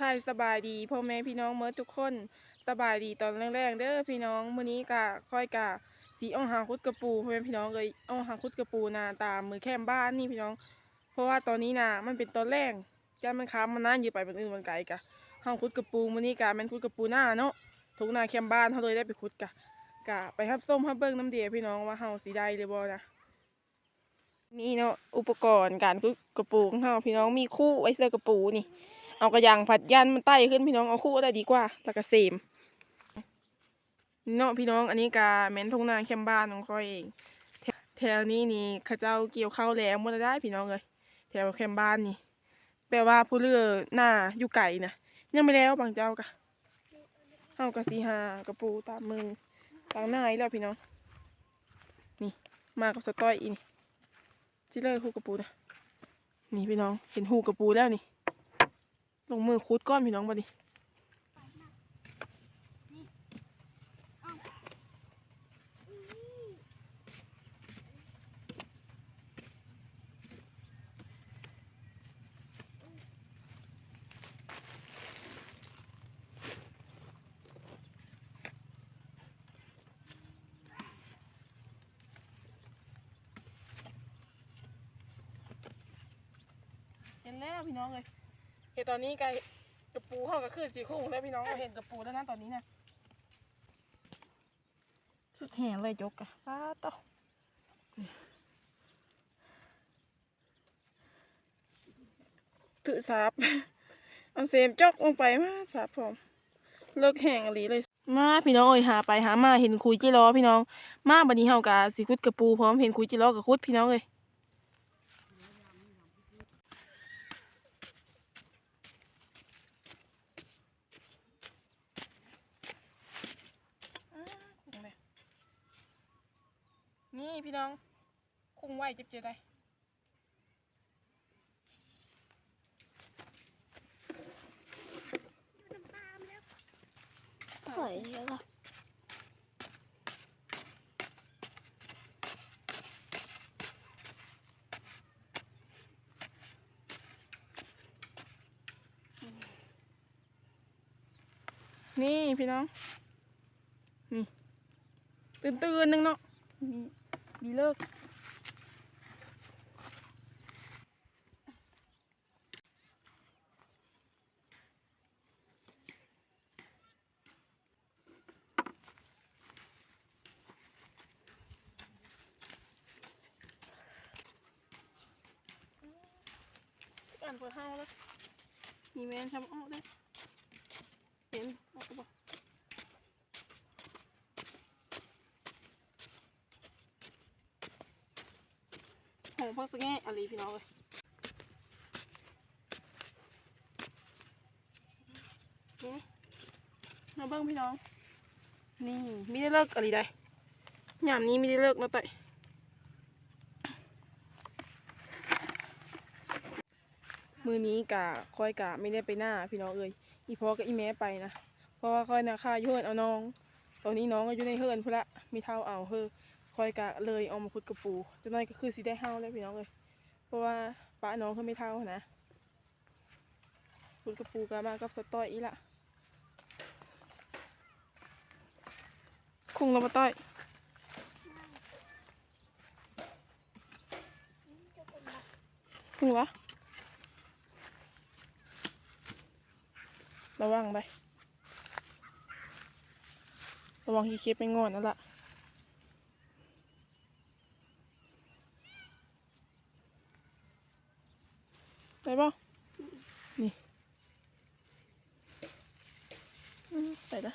ทายสบายดีพ่อแม่พี่น้องเมื่อทุกคนสบายดีตอนแรกๆเด้อพี่น้องมื้อนี้กะค่อยกะสีอ่องหางคุดกระปูพ่อแม่พี่น้องเลยอ่องหางคุดกระปูนาตามมือแคมบ้านนี่พี่น้อง เพราะว่าตอนนี้นะมันเป็นตอนแรกจ้ามันค้ามมันนั่นอยู่ไปมันอื่นมันไกลกะหางคุดกระปูมื้อนี้กะแม่นคุดกระปูหน้าเนาะทุกนาแคมบ้านเขาเลยได้ไปคุดกะกะไปทับส้มทับเบิ้งน้ำเดียพี่น้องว่าเฮาสีได้เลยบ่นะนี่เนาะอุปกรณ์การคุดกระปูของเฮาพี่น้องมีคู่ไว้เสื้อกระปูนี่ เอากระยางผัดยันมันไต่ขึ้นพี่น้องเอาคู่ได้ดีกว่าแล้วก็เสมเนาะพี่น้องอันนี้กาแม่นทงนาแคมบ้านของค่อยเองแถวนี้นี่ข้าเจ้าเกี่ยวข้าวแล้วมดแล้วได้พี่น้องเลยแถวแคมบ้านนี่แปลว่าผู้เลือหน้าอยู่ไก่นะยังไม่แล้วบางเจ้ากะเฮากระสีหากระปูตามมือตางหน้าอีแล้วพี่น้อง นี่มากับสต้อยอีนี่จิเลยหูกระปูนะนี่พี่น้องเห็นหูกระปูแล้วนี่ ลงมือคูดก้อนพี่น้องมาดิเห็นแล้วพี่น้องเลย เห็นตอนนี้ไก่กระปูเข้ากับคือสีคุ้งแล้วพี่น้องเห็นกระปูแล้วนะตอนนี้นะสุดแห่เลยจกอะป้าต่อถือสาบเอาเซมจกลงไปมาสาบพร้อมเลิกแห่งอหลีเลย มาพี่น้องเอ้ยหาไปหามาเห็นคุยจิรอพี่น้อง มาบัดนี้เฮากะสิคุดกระปูพร้อมเห็นคุยจิรอกับคุดพี่น้องเลย อ้าคุ้งเลยนี่ พี่น้อง คุ้งไหวเจ็บเจอได้หอยเยอะอะนี่พี่น้อง นี่ ตื่นตื่นๆหนึงเนาะ มีมีเลิกอ่านเปิดห้าวแล้วมีแมนทำออกได้เห็นออกบ่โห พักสักแง่อะไรพี่น้องเลยนี่มาเบิ้งพี่น้อง นี่ไม่ได้เลิกอะไรได้ยามนี้ไม่ได้เลิกแล้วแต่มือนี้กะค่อยกะไม่ได้ไปหน้าพี่น้องเอ้ยอีพ่อกับอีแม่ไปนะ เพราะว่าค่อยนะค่ายู่เฮิรนเอาน้อง ตอนนี้น้องก็อยู่ในเฮิรนพุ่ละมีเท่าเอาเฮอ อยกะเลยเอามาพุดกระปูจังน้อยก็คือสิได้เฮาแล้วพี่น้องเอ้ยเพราะว่าป้าน้องเขาไม่เท่านะพุดกระปูกะมากับสต้อยอีละคุงเรามาต้อยคุงวะระวังไประวังที่เคปไปงอนนั่นแหละ ไปบ่นี่อืมไปนะ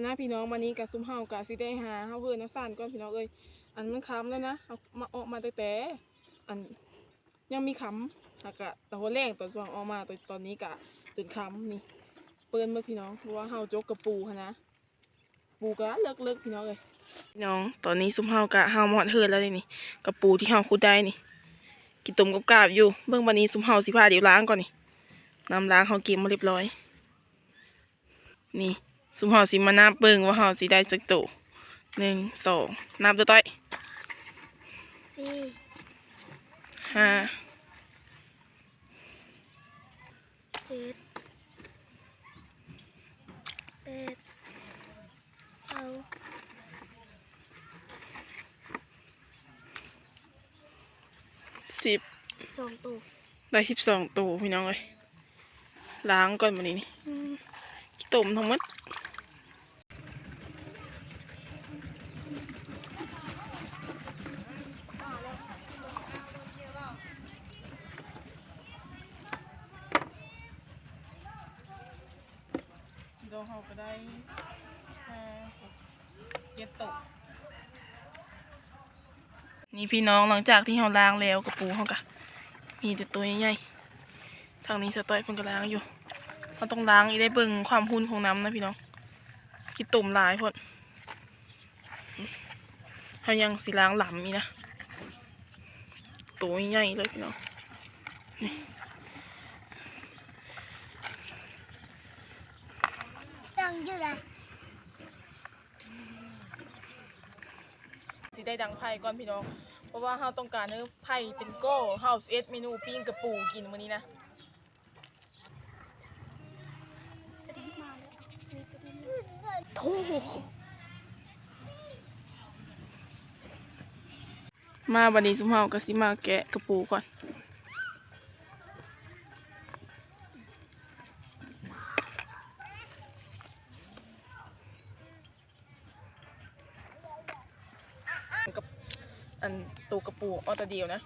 เอาหน้าพี่น้องมานี้กับซุ้มเฮากะสิได้หาเฮาเพื่อนน้ำสานก่อนพี่น้องเอ้ยอันมันค้ำแล้วนะเอามาออกมาแต่แต่อันยังมีคำหากะแตะวันแรงตอนสว่างออกมาตอนตอนนี้กะจนคำนี่เปิ้นเมื่อพี่น้องเพราะว่าเฮาจกกระปูค่ะนะปูกะเลิกเลิกพี่น้องเลยพี่น้องตอนนี้ซุมเฮากะเฮาหมอดเฮิดแล้วนี่กระปูที่เฮาขุดได้นี่กินต้มกับกาบอยู่เบิ่งวันนี้ซุมเฮาสิพาเดี๋ยวล้างก่อนนี่น้ำล้างเฮาก็บมาเรียบร้อย นี่ ซุมเฮาสิมานับเบิ่งว่าเฮาสิได้สักตัวหนึ่งสองนับตัวต้อยสี่ห้าเจ็ดแปดเก้าสิบสิบสองตัวได้สิบสองตัวพี่น้องเลยล้างก่อนวันนี้นี่อืมขี้ต้มทั้งหมดเราเขา ก็ได้ห้าหกเจ็ดตัวนี่พี่น้องหลังจากที่เราล้างแล้วกระปูเขากะมีแต่ตัวใหญ่ทางนี้สต้อยเพิ่นก็ล้างอยู่เราต้องล้างอีได้เบิ่งความหุ้นของน้ำนะพี่น้องคิดตุ่มหลายพดเขายังสิล้างหลำอีนะตัวใหญ่เลยพี่น้องยั อยู่เลยสิได้ดังไพ่ก่อนพี่น้อง เพราะว่าเราต้องการเนื้อไพ่เป็นโก้เฮาส์เอสเมนูปิ้งกระปูกินวันนี้นะโอ้โหมาวันนี้ซุมเฮาก็สิมาแกะกระปูก่อน กับอัน ตูกระปูออตเดียวนะ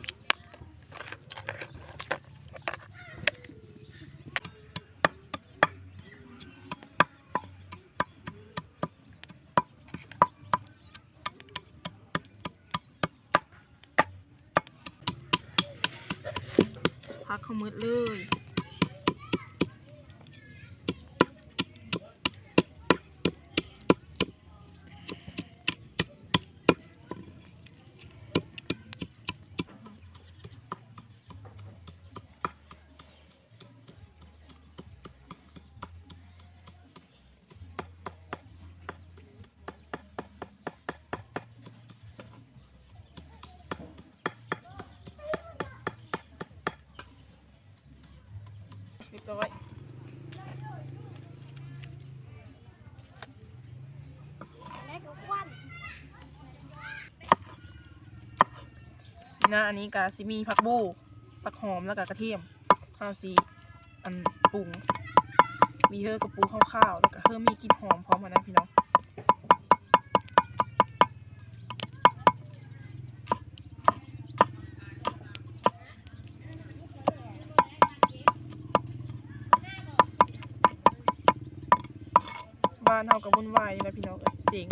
พักเขามืดเลย เรียบร้อย แล้วก็ควัน นะอันนี้กาซิมีผักบูผักหอมแล้วก็กระเทียมข้าวสีอันปรุงมีเฮอกระปูข้าวๆแล้วก็เฮอมีกลิ่นหอมพร้อมมานะพี่น้องบ้านเฮากับวุ่นวายนะพี่น้องเอ้ยเสียง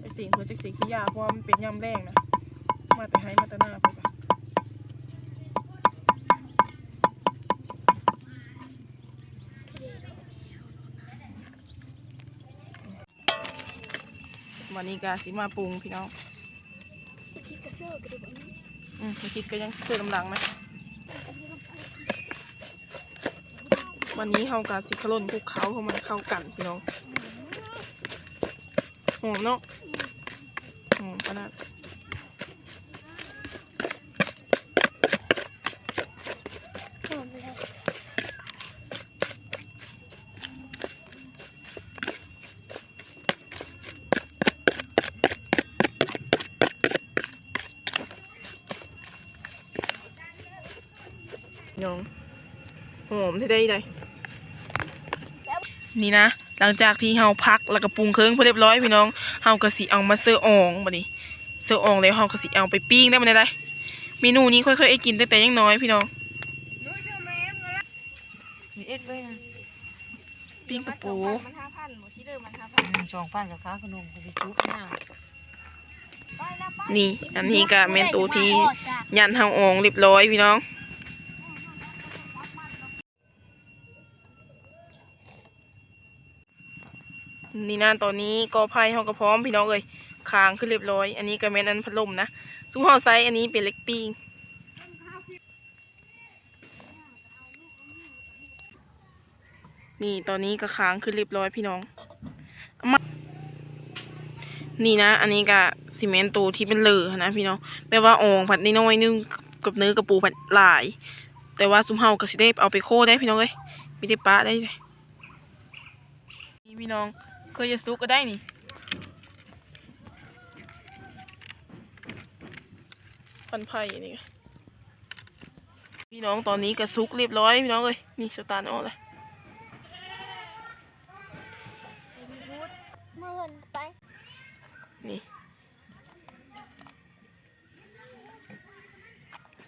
ไอเสียงเพื่อจักเสียงพี่ยาเพราะว่ามันเป็นยามแรงนะมาแต่ให้มาแต่หน้าเพิ่ันนี้ก็สิมาปรุงพี่น้องคิดกระเซากระดูกนนี้อืมคิดก็ยังเสื่อมหลังไหมวันนี้เขากาสิขล่นคลุกเขาเพราะมันเข้ากันพี่น้องหอมเนาะหอมขนาด หอมเลย น้อง หอมที่ได้ได้นี่นะ หลังจากที่เฮาพักแล้วก็ปรุงเครื่องพอเรียบร้อยพี่น้องเฮาก็สิเอามาเสิร์ฟอ่องบัดนี้เสิร์ฟอ่องแล้วเฮาก็สิเอาไปปิ้งได้บัดนี้ได้เมนูนี้ค่อยๆไอ้กินตั้งแต่ยังน้อยพี่น้องมีเอ็ดไว้นะปิ้งกระปูมันห้าพันหมดที่เดิมมันห้าพันสองพันกับค้าขนมกูไปจุกหน้านี่ อันนี้ก็เมนตูที่ยันเฮาอ่องเรียบร้อยพี่น้อง นี่นะตอนนี้กอไผ่เฮาก็พร้อมพี่น้องเอ้ยคางขึ้นเรียบร้อย อันนี้ก็แม่นอันพัดลมนะซุ้มเฮาไซส์อันนี้เป็นเล็กปิ้งนี่ตอนนี้ก็ค้างขึ้นเรียบร้อยพี่น้องมานี่นะ อันนี้ก็ซีเมนต์ตัวที่เป็นเหลือนะพี่น้องแปลว่าอองผัดน้อยนึงกับเนื้อกับปูผัดหลาย แต่ว่าซุ้มเฮาก็สิได้เอาไปโคได้พี่น้องเอ้ยไม่ได้ปะได้เลยนี่พี่น้อง เคยจะซุกก็ได้นี่พันไผ่นี่ไงพี่น้องตอนนี้ก็ซุกเรียบร้อยพี่น้องเอ้ยนี่สตาร์ทออกเลยเมื่อวันไปนี่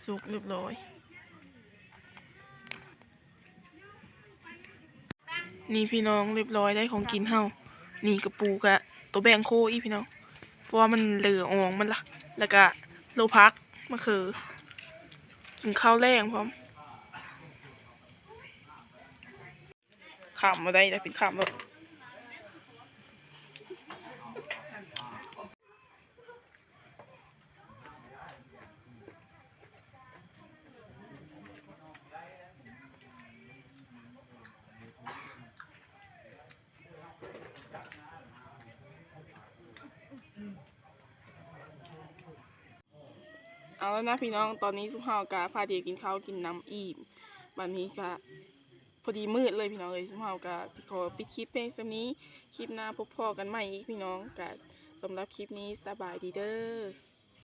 ซุกเรียบร้อย นี่พี่น้องเรียบร้อยได้ของกินเฮา นี่กระปูกะตัวแบงโคอีพี่น้องเพราะว่ามันเหลืออองมันละแล้วก็โลพักมะเขือกินข้าวแรงพร้อมขำมาได้แต่เป็นขำแบบ เอาแล้วนะพี่น้องตอนนี้สุภาพกาพาเดียกินข้าวกินน้ำอิ่มบันนี้ก็พอดีมืดเลยพี่น้องเลยสุภาพกาสิขอปิดคลิปเพลงสำนี้คลิปหน้าพบพ่อกันใหม่อีกพี่น้องกะสำหรับคลิปนี้สบายดีเด้อ